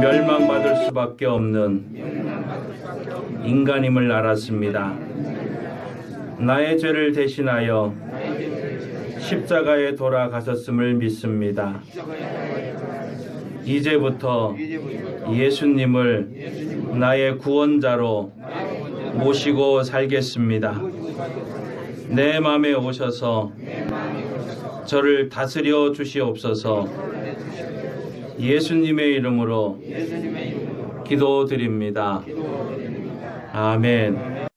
멸망받을 수밖에 없는 인간임을 알았습니다. 나의 죄를 대신하여 십자가에 돌아가셨음을 믿습니다. 이제부터 예수님을 나의 구원자로 모시고 살겠습니다. 내 마음에 오셔서 저를 다스려 주시옵소서 예수님의 이름으로 기도드립니다. 아멘.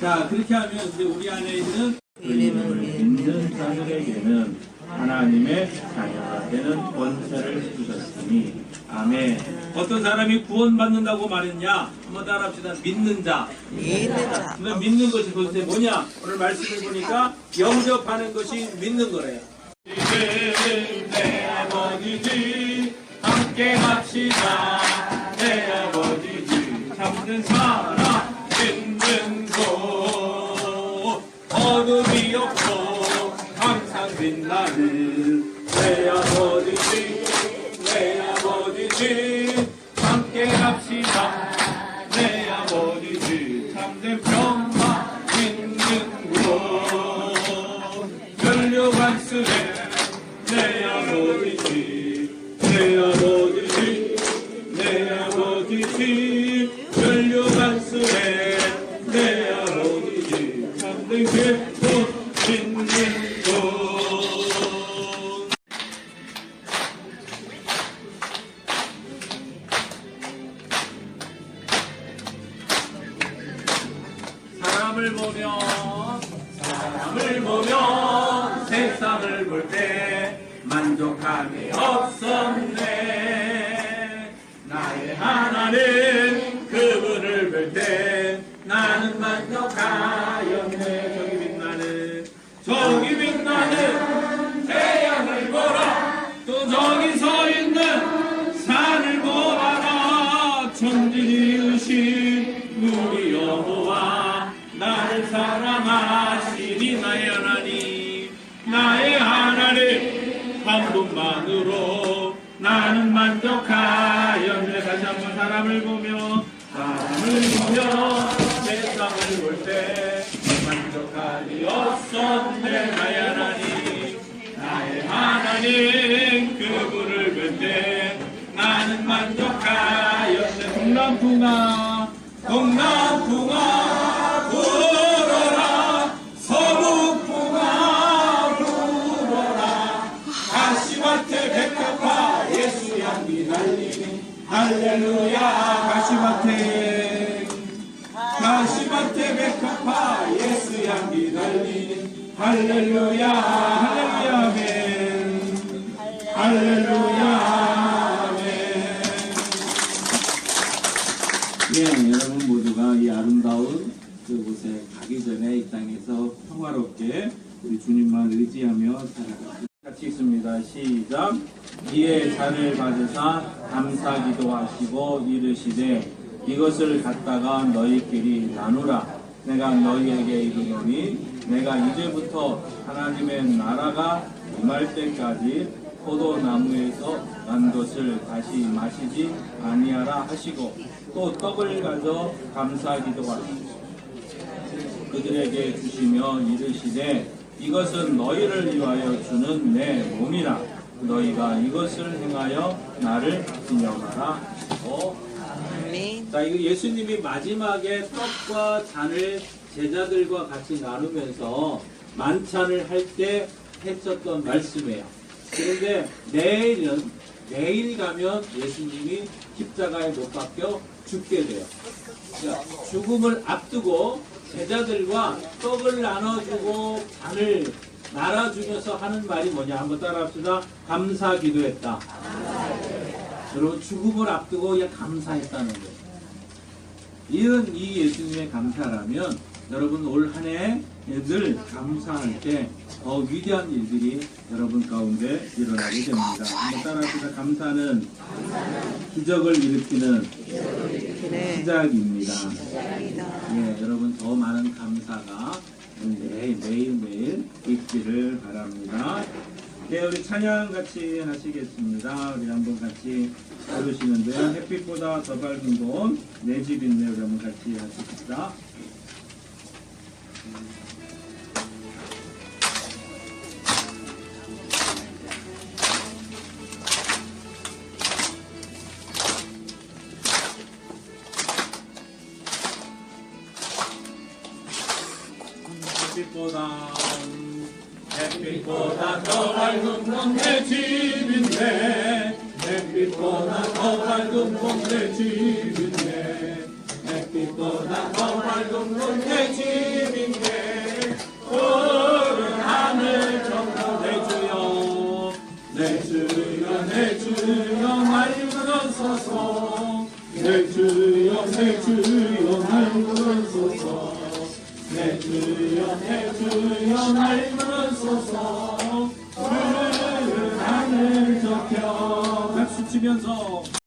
자 그렇게 하면 이제 우리 안에 있는 이름을 믿는 자들에게는 하나님의 자녀가 되는 권세를 주셨으니 아멘. 어떤 사람이 구원받는다고 말했냐? 한번 따라합시다. 믿는 자. 믿는 자. 그러면 믿는 것이 도대체 뭐냐? 오늘 말씀을 보니까 영접하는 것이 믿는 거래요. 내 아버지지 함께 합시다 내 아버지지 참는 사람 빛나는 내 아버지지 내 아버지지 함께 합시다 내 아버지지 참된 평화 믿는 곳 연료관 쓰네 내 아버지지 사람을 보며 사람을 보며 세상을 볼 때 만족함이 사랑하시니 나의 하나님 나의 하나님 한 분만으로 나는 만족하였네. 다시 한번 사람을 보며 사람을 보며 세상을 볼 때 만족하리 없었네. 나의 하나님 나의 하나님 그분을 볼때 나는 만족하였네. 동남풍아 동남풍아 할렐루야 가시밭에 가시밭에 백합화 예수 향기 날리니 할렐루야 할렐루야 아멘 할렐루야 아멘 예, 여러분 모두가 이 아름다운 그곳에 가기 전에 이 땅에서 평화롭게 우리 주님만 의지하며 있습니다. 시작. 이에 잔을 받으사 감사 기도하시고 이르시되 이것을 갖다가 너희끼리 나누라. 내가 너희에게 이르노니 내가 이제부터 하나님의 나라가 임할 때까지 포도나무에서 난 것을 다시 마시지 아니하라 하시고 또 떡을 가져 감사 기도하시고 그들에게 주시며 이르시되 이것은 너희를 위하여 주는 내 몸이라 너희가 이것을 행하여 나를 기념하라 아멘. 자, 이거 예수님이 마지막에 떡과 잔을 제자들과 같이 나누면서 만찬을 할 때 했었던 말씀이에요. 그런데 내일은, 내일 가면 예수님이 십자가에 못 박혀 죽게 돼요. 자, 죽음을 앞두고 제자들과 떡을 나눠주고 잔을 나눠주면서 하는 말이 뭐냐? 한번 따라합시다. 감사 기도했다. 여러분 죽음을 앞두고 감사했다는 거예요. 이런 이 예수님의 감사라면 여러분 올 한 해 늘 감사할 때 더 위대한 일들이 여러분 가운데 일어나게 됩니다. 한번 따라합시다. 감사는 기적을 일으키는. 시작입니다. 예, 여러분 더 많은 감사가 매일 매일 매일 있기를 바랍니다. 네, 우리 찬양 같이 하시겠습니다. 우리 한번 같이 부르시는데요. 햇빛보다 더 밝은 곳, 내 집 있네. 우리 한번 같이 하십시다. 햇빛보다 더 밝은 곳내 집인데 햇빛보다 더 밝은 곳내 집인데 햇빛보다 더 밝은 곳내 집인데 푸른 하늘 정도 내 주여. 내 주여 내 주여 날 불러소서 내 주여 내 주여 주여